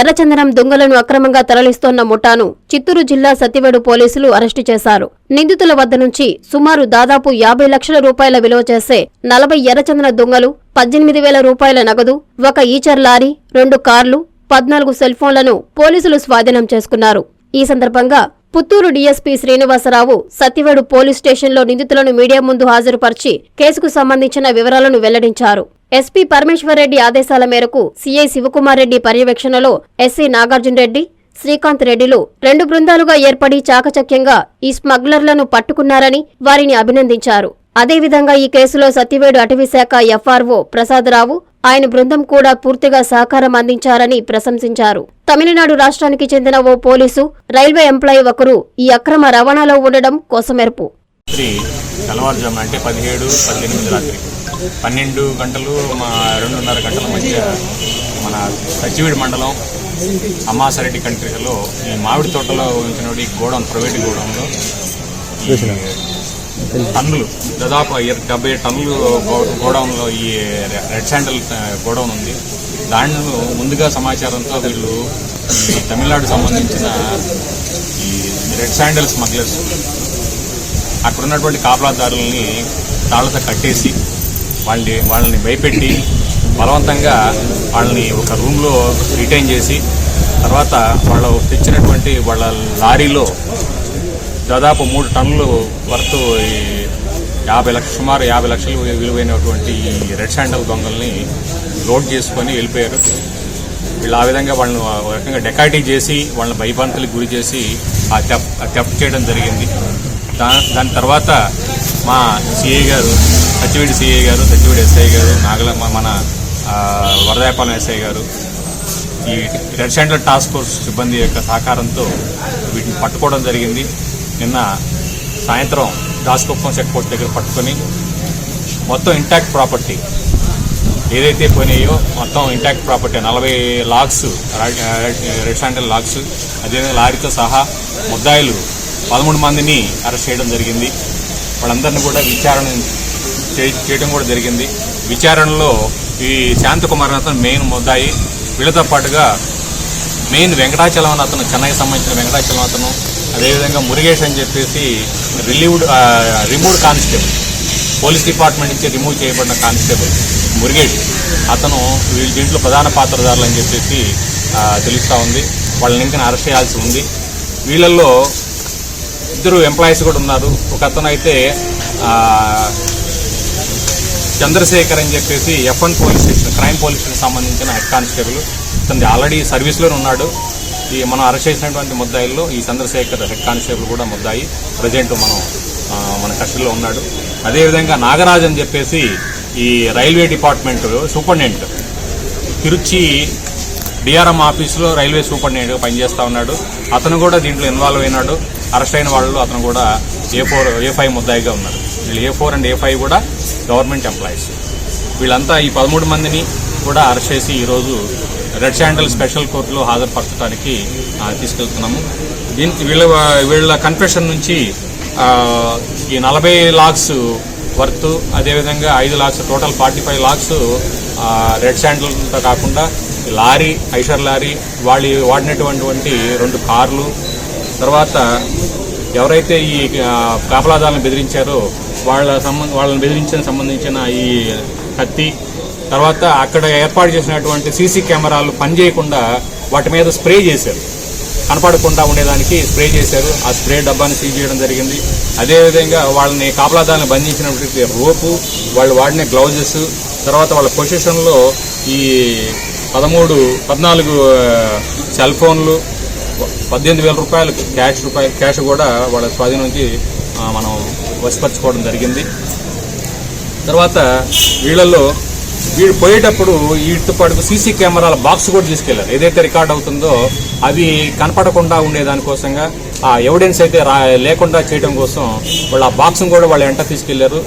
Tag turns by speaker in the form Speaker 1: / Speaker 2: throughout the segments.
Speaker 1: ఎర్రచందనం దొంగలను అక్రమంగా తరలిస్తోన్న ముఠాను చిత్తూరు జిల్లా సత్యవేడు పోలీసులు అరెస్టు చేశారు. నిందితుల వద్ద నుంచి సుమారు దాదాపు యాభై లక్షల రూపాయల విలువ చేసే నలభై ఎర్రచందన దొంగలు పద్దెనిమిది వేల రూపాయల నగదు ఒక ఈచర్ లారీ రెండు కార్లు పద్నాలుగు సెల్ ఫోన్లను పోలీసులు స్వాధీనం చేసుకున్నారు. ఈ సందర్భంగా పుత్తూరు డీఎస్పీ శ్రీనివాసరావు సత్యవేడు పోలీస్ స్టేషన్లో నిందితులను మీడియా ముందు హాజరుపరిచి కేసుకు సంబంధించిన వివరాలను వెల్లడించారు. ఎస్పీ పరమేశ్వరరెడ్డి ఆదేశాల మేరకు సీఐ శివకుమార్ రెడ్డి పర్యవేక్షణలో ఎస్సీ నాగార్జున రెడ్డి శ్రీకాంత్ రెడ్డిలు రెండు బృందాలుగా ఏర్పడి చాకచక్యంగా ఈ స్మగ్లర్లను పట్టుకున్నారని వారిని అభినందించారు. అదేవిధంగా ఈ కేసులో సత్తివేడు అటవీశాఖ ఎఫ్ఆర్ఓ ప్రసాదరావు ఆయన బృందం కూడా పూర్తిగా సహకారం అందించారని ప్రశంసించారు. తమిళనాడు రాష్ట్రానికి చెందిన ఓ పోలీసు రైల్వే ఎంప్లాయీ ఒకరు ఈ అక్రమ రవాణాలో ఉండడం కోసమెరుపు.
Speaker 2: రాత్రి అంటే పదిహేడు పద్దెనిమిది రాత్రి. పన్నెండు గంటలు మా రెండున్నర గంటల మధ్య మన సచివీడి మండలం అమ్మాసరెడ్డి కంట్రీలో ఈ మామిడి తోటలో ఉంచిన గోడౌన్ ప్రైవేట్ గోడౌన్లో టన్నులు. దాదాపు డెబ్బై టన్నులు గోడౌన్లో ఈ రెడ్ శాండల్ గోడౌన్ ఉంది. దాంట్లో ముందుగా సమాచారంతో వీళ్ళు ఈ తమిళనాడు సంబంధించిన ఈ రెడ్ శాండల్ స్మగ్లర్స్ అక్కడ ఉన్నటువంటి కాపలాదారుల్ని తాళ్ళతో కట్టేసి వాళ్ళని వాళ్ళని భయపెట్టి బలవంతంగా వాళ్ళని ఒక రూమ్లో రిటైన్ చేసి తర్వాత వాళ్ళు తెచ్చినటువంటి వాళ్ళ లారీలో దాదాపు మూడు టన్నులు వరకు ఈ యాభై లక్ష సుమారు యాభై లక్షలు విలువైనటువంటి ఈ రెడ్ శాండల్ దొంగల్ని లోడ్ చేసుకొని వెళ్ళిపోయారు. వీళ్ళు ఆ విధంగా వాళ్ళని ఒక రకంగా డెకాయిటీ చేసి వాళ్ళని భయభ్రాంతులకు గురి చేసి ఆ తెప్ ఆ చేయడం జరిగింది. దా దాని తర్వాత మా సిఐ గారు సచివేడి సిఐ గారు సచివేడి ఎస్ఐ గారు నాగల మన ఆ, వరదాయపాలెం ఎస్ఐ గారు ఈ రెడ్ శాండల్ టాస్క్ ఫోర్స్ సిబ్బంది యొక్క సహకారంతో వీటిని పట్టుకోవడం జరిగింది. నిన్న సాయంత్రం దాస్కుప్పం చెక్ పోస్ట్ దగ్గర పట్టుకొని మొత్తం ఇంటాక్ట్ ప్రాపర్టీ ఏదైతే పోయినాయో మొత్తం ఇంటాక్ట్ ప్రాపర్టీ నలభై లాక్స్ రెడ్ శాండల్ లాక్స్ అదేవిధంగా లారీతో సహా ముద్దాయిలు పదమూడు మందిని అరెస్ట్ చేయడం జరిగింది. వాళ్ళందరినీ కూడా విచారణ చేయడం కూడా జరిగింది. విచారణలో ఈ శాంతకుమార్ అతను మెయిన్ ముద్దాయి. వీళ్ళతో పాటుగా మెయిన్ వెంకటాచలం అని అతను చెన్నైకి సంబంధించిన వెంకటాచలం అతను. అదేవిధంగా మురుగేష్ అని చెప్పేసి relieved removed constable police department నుంచి రిమూవ్ చేయబడిన కానిస్టేబుల్ మురుగేష్. అతను వీళ్ళ దీంట్లో ప్రధాన పాత్రధారులు అని చెప్పేసి తెలుస్తూ ఉంది. వాళ్ళని ఇంకా అరెస్ట్ చేయాల్సి ఉంది. వీళ్ళల్లో ఇద్దరు ఎంప్లాయీస్ కూడా ఉన్నారు. ఒక అతను అయితే చంద్రశేఖర్ అని చెప్పేసి F one police station crime police station సంబంధించిన హెడ్ కానిస్టేబుల్ ఇతను ఆల్రెడీ సర్వీస్లోనే ఉన్నాడు. ఈ మనం అరెస్ట్ చేసినటువంటి ముద్దాయిల్లో ఈ చంద్రశేఖర్ హెడ్ కానిస్టేబుల్ కూడా ముద్దాయి. ప్రజెంట్ మనం మన కస్టడీలో ఉన్నాడు. అదేవిధంగా నాగరాజ్ అని చెప్పేసి ఈ railway department superintendent Tiruchi DRM ఆఫీసులో రైల్వే సూపరింటెండెంట్గా పనిచేస్తూ ఉన్నాడు. అతను కూడా దీంట్లో ఇన్వాల్వ్ అయినాడు. అరెస్ట్ అయిన వాళ్ళు అతను కూడా ఏ ఫోర్ ఏ ఫైవ్ ముద్దాయిగా ఉన్నారు. వీళ్ళు A four and A five కూడా గవర్నమెంట్ ఎంప్లాయీస్ వీళ్ళంతా ఈ పదమూడు మందిని కూడా అరెస్ట్ చేసి ఈరోజు రెడ్ శాండల్ స్పెషల్ కోర్టులో హాజరుపరచడానికి తీసుకెళ్తున్నాము. దీనికి వీళ్ళ వీళ్ళ కన్ఫెషన్ నుంచి ఈ నలభై లాక్స్ వర్త్ అదేవిధంగా ఐదు lakhs total forty five lakhs red శాండల్తో కాకుండా లారీ ఐషర్ లారీ వాళ్ళు వాడినటువంటి రెండు కార్లు తర్వాత ఎవరైతే ఈ కాపలాదాలను బెదిరించారో వాళ్ళ సంబంధ వాళ్ళని బెదిరించిన సంబంధించిన ఈ కత్తి తర్వాత అక్కడ ఏర్పాటు చేసినటువంటి సీసీ కెమెరాలు పనిచేయకుండా వాటి మీద స్ప్రే చేశారు. కనపడకుండా ఉండేదానికి స్ప్రే చేశారు. ఆ స్ప్రే డబ్బాని సీజ్ చేయడం జరిగింది. అదేవిధంగా వాళ్ళని కాపలాదాలను బంధించినటువంటి రోపు వాళ్ళు వాడిన గ్లౌజెస్ తర్వాత వాళ్ళ పొజిషన్లో ఈ పదమూడు పద్నాలుగు సెల్ ఫోన్లు పద్దెనిమిది వేల రూపాయలు క్యాష్ రూపాయలు క్యాష్ కూడా వాళ్ళ స్వాధీనం నుంచి మనం వసిపరచుకోవడం జరిగింది. తర్వాత వీళ్ళల్లో వీళ్ళు పోయేటప్పుడు వీటితో పాటు సీసీ కెమెరాల బాక్స్ కూడా తీసుకెళ్ళారు. ఏదైతే రికార్డ్ అవుతుందో అవి కనపడకుండా ఉండేదానికోసంగా ఆ ఎవిడెన్స్ అయితే రా లేకుండా చేయడం కోసం వాళ్ళు ఆ బాక్స్ను కూడా వాళ్ళు వెంట తీసుకెళ్ళారు.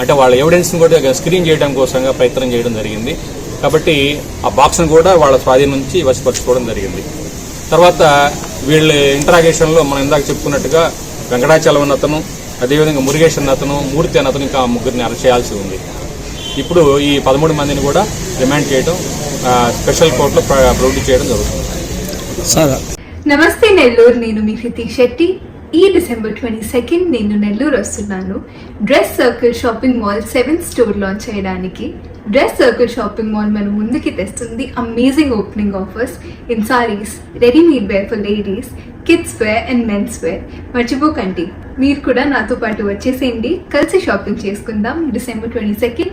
Speaker 2: అంటే వాళ్ళ ఎవిడెన్స్ని కూడా స్క్రీన్ చేయడం కోసంగా ప్రయత్నం చేయడం జరిగింది. కాబట్టి ఆ బాక్స్ను కూడా వాళ్ళ స్వాధీనం నుంచి వశపరచుకోవడం జరిగింది. తర్వాత వీళ్ళ ఇంటరాగేషన్లో మనం ఇందాక చెప్పుకున్నట్టుగా వెంకటాచలం అతను అదేవిధంగా మురుగేశ్వరన్ అతను మూర్తి అన్న అతను ఇంకా ముగ్గురిని అరెస్ట్ చేయాల్సి ఉంది. ఇప్పుడు ఈ పదమూడు మందిని కూడా రిమాండ్ చేయడం స్పెషల్ కోర్టులో ప్ర- ప్రొడ్యూస్ చేయడం జరుగుతుంది.
Speaker 3: సరే.
Speaker 4: నమస్తే నెల్లూరు నేను మీ హృతిక్ శెట్టి. ఈ డిసెంబర్ ట్వంటీ సెకండ్ నేను నెల్లూరు వస్తున్నాను. Dress circle shopping mall seventh store launch చేయడానికి. డ్రెస్ సర్కిల్ షాపింగ్ మాల్ మన ముందుకి తెస్తుంది amazing opening offers in saris readymade wear for ladies kids wear and men's wear. మర్చిపోకండి. మీరు కూడా నాతో పాటు వచ్చేసేయండి. కలిసి షాపింగ్ చేసుకుందాం December twenty second.